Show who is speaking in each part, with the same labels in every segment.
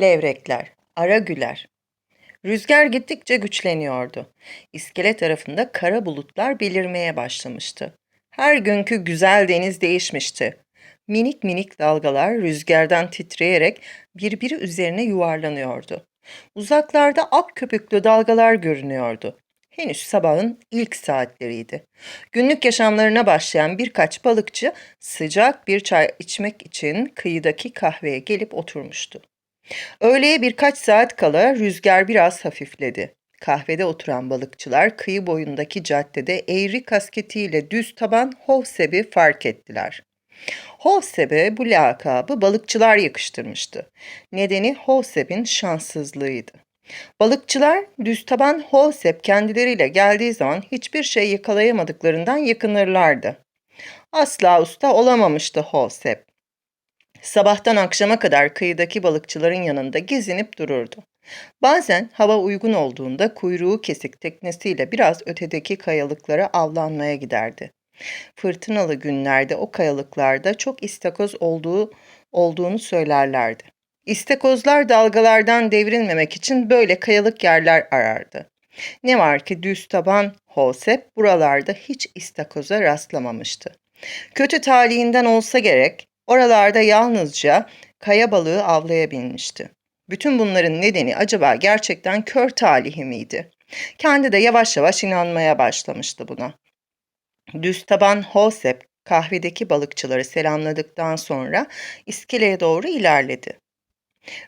Speaker 1: Levrekler, aragüler. Rüzgar gittikçe güçleniyordu. İskele tarafında kara bulutlar belirmeye başlamıştı. Her günkü güzel deniz değişmişti. Minik minik dalgalar rüzgardan titreyerek birbiri üzerine yuvarlanıyordu. Uzaklarda ak köpüklü dalgalar görünüyordu. Henüz sabahın ilk saatleriydi. Günlük yaşamlarına başlayan birkaç balıkçı sıcak bir çay içmek için kıyıdaki kahveye gelip oturmuştu. Öğleye birkaç saat kala rüzgar biraz hafifledi. Kahvede oturan balıkçılar kıyı boyundaki caddede eğri kasketiyle düz taban Hovseb'i fark ettiler. Hovseb'e bu lakabı balıkçılar yakıştırmıştı. Nedeni Hovseb'in şanssızlığıydı. Balıkçılar düz taban Hovsep kendileriyle geldiği zaman hiçbir şey yakalayamadıklarından yakınırlardı. Asla usta olamamıştı Hovsep. Sabahtan akşama kadar kıyıdaki balıkçıların yanında gezinip dururdu. Bazen hava uygun olduğunda kuyruğu kesik teknesiyle biraz ötedeki kayalıklara avlanmaya giderdi. Fırtınalı günlerde o kayalıklarda çok istakoz olduğu olduğunu söylerlerdi. İstakozlar dalgalardan devrilmemek için böyle kayalık yerler arardı. Ne var ki düz taban Hosep buralarda hiç istakoza rastlamamıştı. Kötü talihinden olsa gerek oralarda yalnızca kaya balığı avlayabilmişti. Bütün bunların nedeni acaba gerçekten kör talihi miydi? Kendi de yavaş yavaş inanmaya başlamıştı buna. Düz taban Hosep kahvedeki balıkçıları selamladıktan sonra iskeleye doğru ilerledi.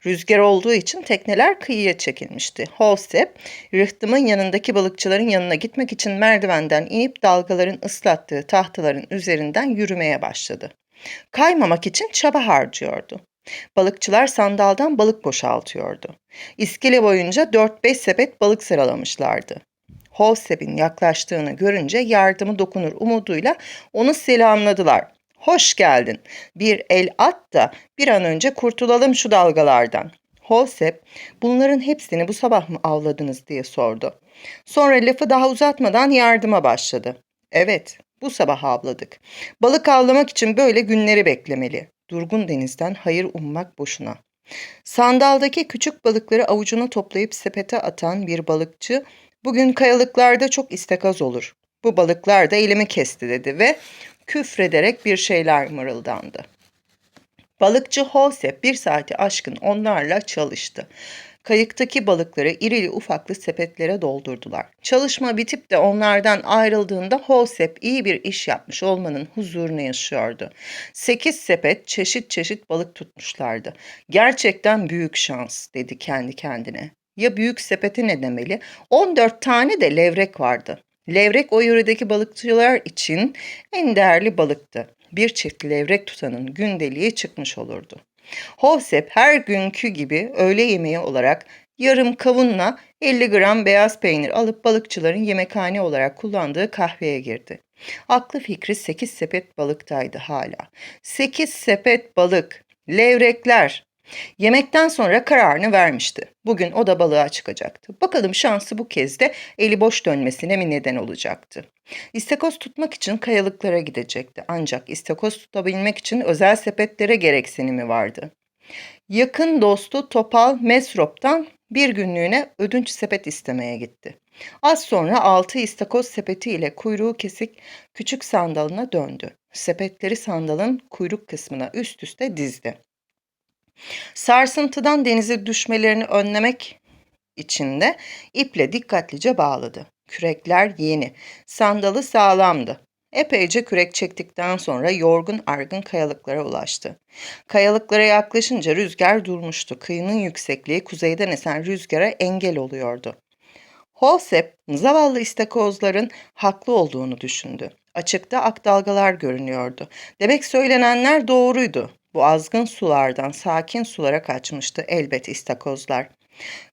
Speaker 1: Rüzgar olduğu için tekneler kıyıya çekilmişti. Hosep, rıhtımın yanındaki balıkçıların yanına gitmek için merdivenden inip dalgaların ıslattığı tahtaların üzerinden yürümeye başladı. Kaymamak için çaba harcıyordu. Balıkçılar sandaldan balık boşaltıyordu. İskele boyunca 4-5 sepet balık sıralamışlardı. Hosep'in yaklaştığını görünce yardımı dokunur umuduyla onu selamladılar. Hoş geldin. Bir el at da bir an önce kurtulalım şu dalgalardan. Hosep, bunların hepsini bu sabah mı avladınız diye sordu. Sonra lafı daha uzatmadan yardıma başladı. Evet, bu sabah avladık. Balık avlamak için böyle günleri beklemeli. Durgun denizden hayır ummak boşuna. Sandaldaki küçük balıkları avucuna toplayıp sepete atan bir balıkçı, bugün kayalıklarda çok istekaz olur. Bu balıklar da elimi kesti dedi ve küfrederek bir şeyler mırıldandı. Balıkçı Hosep bir saati aşkın onlarla çalıştı. Kayıktaki balıkları irili ufaklı sepetlere doldurdular. Çalışma bitip de onlardan ayrıldığında Hosep iyi bir iş yapmış olmanın huzurunu yaşıyordu. Sekiz sepet çeşit çeşit balık tutmuşlardı. Gerçekten büyük şans dedi kendi kendine. Ya büyük sepeti ne demeli? 14 tane de levrek vardı. Levrek o yöredeki balıkçılar için en değerli balıktı. Bir çift levrek tutanın gündeliği çıkmış olurdu. Hovsep her günkü gibi öğle yemeği olarak yarım kavunla 50 gram beyaz peynir alıp balıkçıların yemekhane olarak kullandığı kahveye girdi. Aklı fikri 8 sepet balıktaydı hala. 8 sepet balık, levrekler, Yemekten sonra kararını vermişti. Bugün o da balığa çıkacaktı. Bakalım şansı bu kez de eli boş dönmesine mi neden olacaktı? İstakoz tutmak için kayalıklara gidecekti. Ancak istakoz tutabilmek için özel sepetlere gereksinimi vardı. Yakın dostu Topal Mesrop'tan bir günlüğüne ödünç sepet istemeye gitti. Az sonra altı istakoz sepeti ile kuyruğu kesik küçük sandalına döndü. Sepetleri sandalın kuyruk kısmına üst üste dizdi. Sarsıntıdan denize düşmelerini önlemek için de iple dikkatlice bağladı. Kürekler yeni, sandalı sağlamdı. Epeyce kürek çektikten sonra yorgun argın kayalıklara ulaştı. Kayalıklara yaklaşınca rüzgar durmuştu. Kıyının yüksekliği kuzeyden esen rüzgara engel oluyordu. Holsep, zavallı istakozların haklı olduğunu düşündü. Açıkta ak dalgalar görünüyordu. Demek söylenenler doğruydu. Bu azgın sulardan sakin sulara kaçmıştı elbet istakozlar.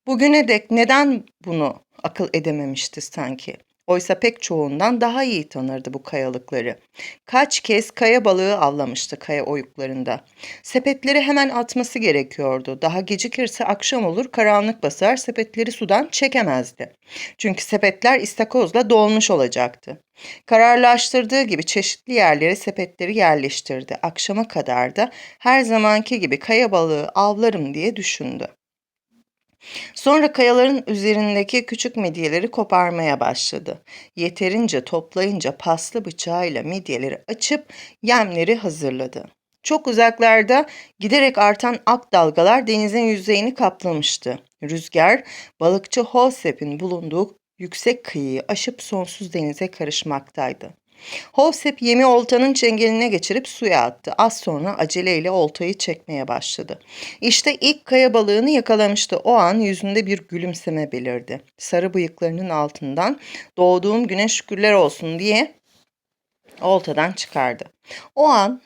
Speaker 1: Bugüne dek neden bunu akıl edememişti sanki? Oysa pek çoğundan daha iyi tanırdı bu kayalıkları. Kaç kez kaya balığı avlamıştı kaya oyuklarında. Sepetleri hemen atması gerekiyordu. Daha gecikirse akşam olur, karanlık basar, sepetleri sudan çekemezdi. Çünkü sepetler istakozla dolmuş olacaktı. Kararlaştırdığı gibi çeşitli yerlere sepetleri yerleştirdi. Akşama kadar da her zamanki gibi kaya balığı avlarım diye düşündü. Sonra kayaların üzerindeki küçük midyeleri koparmaya başladı. Yeterince toplayınca paslı bıçağıyla midyeleri açıp yemleri hazırladı. Çok uzaklarda giderek artan ak dalgalar denizin yüzeyini kaplamıştı. Rüzgar balıkçı Holsep'in bulunduğu yüksek kıyıyı aşıp sonsuz denize karışmaktaydı. Holsep yemi oltanın çengeline geçirip suya attı. Az sonra aceleyle oltayı çekmeye başladı. İşte ilk kaya balığını yakalamıştı. O an yüzünde bir gülümseme belirdi. Sarı bıyıklarının altından doğduğum güne şükürler olsun diye oltadan çıkardı. O an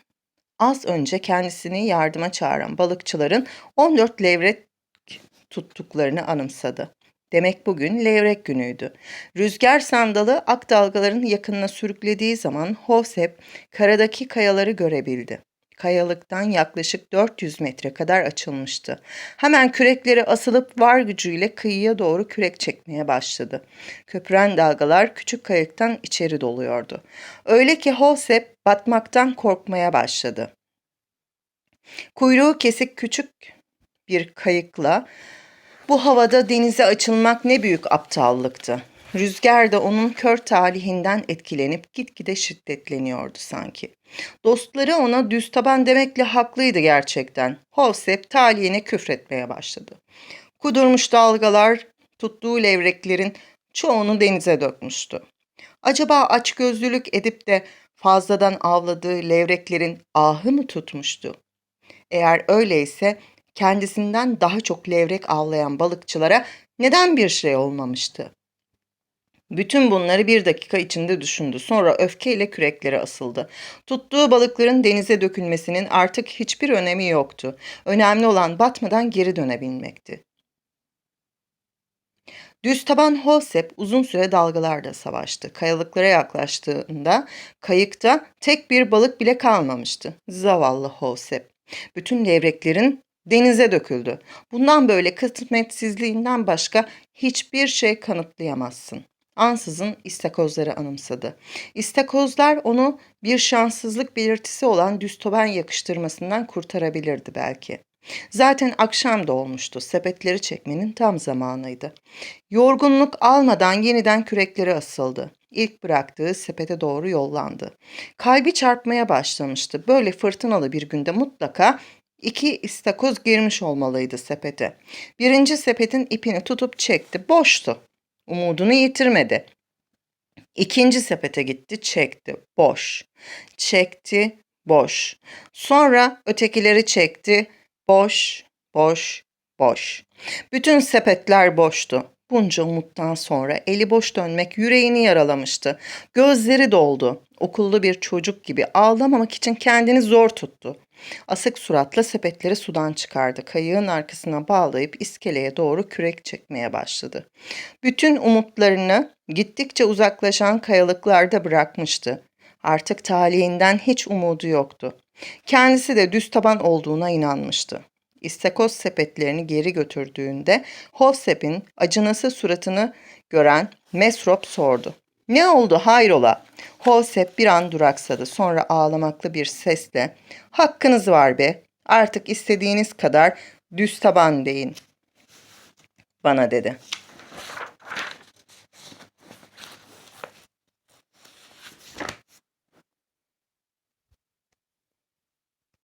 Speaker 1: az önce kendisini yardıma çağıran balıkçıların 14 levrek tuttuklarını anımsadı. Demek bugün levrek günüydü. Rüzgar sandalı ak dalgaların yakınına sürüklediği zaman Hosep karadaki kayaları görebildi. Kayalıktan yaklaşık 400 metre kadar açılmıştı. Hemen kürekleri asılıp var gücüyle kıyıya doğru kürek çekmeye başladı. Köpüren dalgalar küçük kayıktan içeri doluyordu. Öyle ki Hosep batmaktan korkmaya başladı. Kuyruğu kesik küçük bir kayıkla bu havada denize açılmak ne büyük aptallıktı. Rüzgar da onun kör talihinden etkilenip gitgide şiddetleniyordu sanki. Dostları ona düz taban demekle haklıydı gerçekten. Hosep talihine küfretmeye başladı. Kudurmuş dalgalar tuttuğu levreklerin çoğunu denize dökmüştü. Acaba açgözlülük edip de fazladan avladığı levreklerin ahı mı tutmuştu? Eğer öyleyse kendisinden daha çok levrek avlayan balıkçılara neden bir şey olmamıştı? Bütün bunları bir dakika içinde düşündü. Sonra öfkeyle küreklere asıldı. Tuttuğu balıkların denize dökülmesinin artık hiçbir önemi yoktu. Önemli olan batmadan geri dönebilmekti. Düz taban Holsep uzun süre dalgalarda savaştı. Kayalıklara yaklaştığında kayıkta tek bir balık bile kalmamıştı. Zavallı Holsep. Bütün levreklerin denize döküldü. Bundan böyle kısmetsizliğinden başka hiçbir şey kanıtlayamazsın. Ansızın istakozları anımsadı. İstakozlar onu bir şanssızlık belirtisi olan düstoben yakıştırmasından kurtarabilirdi belki. Zaten akşam da olmuştu. Sepetleri çekmenin tam zamanıydı. Yorgunluk almadan yeniden kürekleri asıldı. İlk bıraktığı sepete doğru yollandı. Kalbi çarpmaya başlamıştı. Böyle fırtınalı bir günde mutlaka iki istakoz girmiş olmalıydı sepete. Birinci sepetin ipini tutup çekti. Boştu. Umudunu yitirmedi. İkinci sepete gitti, çekti. Boş. Çekti, boş. Sonra ötekileri çekti. Boş, boş, boş. Bütün sepetler boştu. Bunca umuttan sonra eli boş dönmek yüreğini yaralamıştı. Gözleri doldu. Okullu bir çocuk gibi ağlamamak için kendini zor tuttu. Asık suratla sepetleri sudan çıkardı. Kayığın arkasına bağlayıp iskeleye doğru kürek çekmeye başladı. Bütün umutlarını gittikçe uzaklaşan kayalıklarda bırakmıştı. Artık talihinden hiç umudu yoktu. Kendisi de düz taban olduğuna inanmıştı. İstakoz sepetlerini geri götürdüğünde Hosep'in acınası suratını gören Mesrop sordu. Ne oldu hayrola? Hosep bir an duraksadı. Sonra ağlamaklı bir sesle hakkınız var be artık istediğiniz kadar düz taban deyin bana dedi.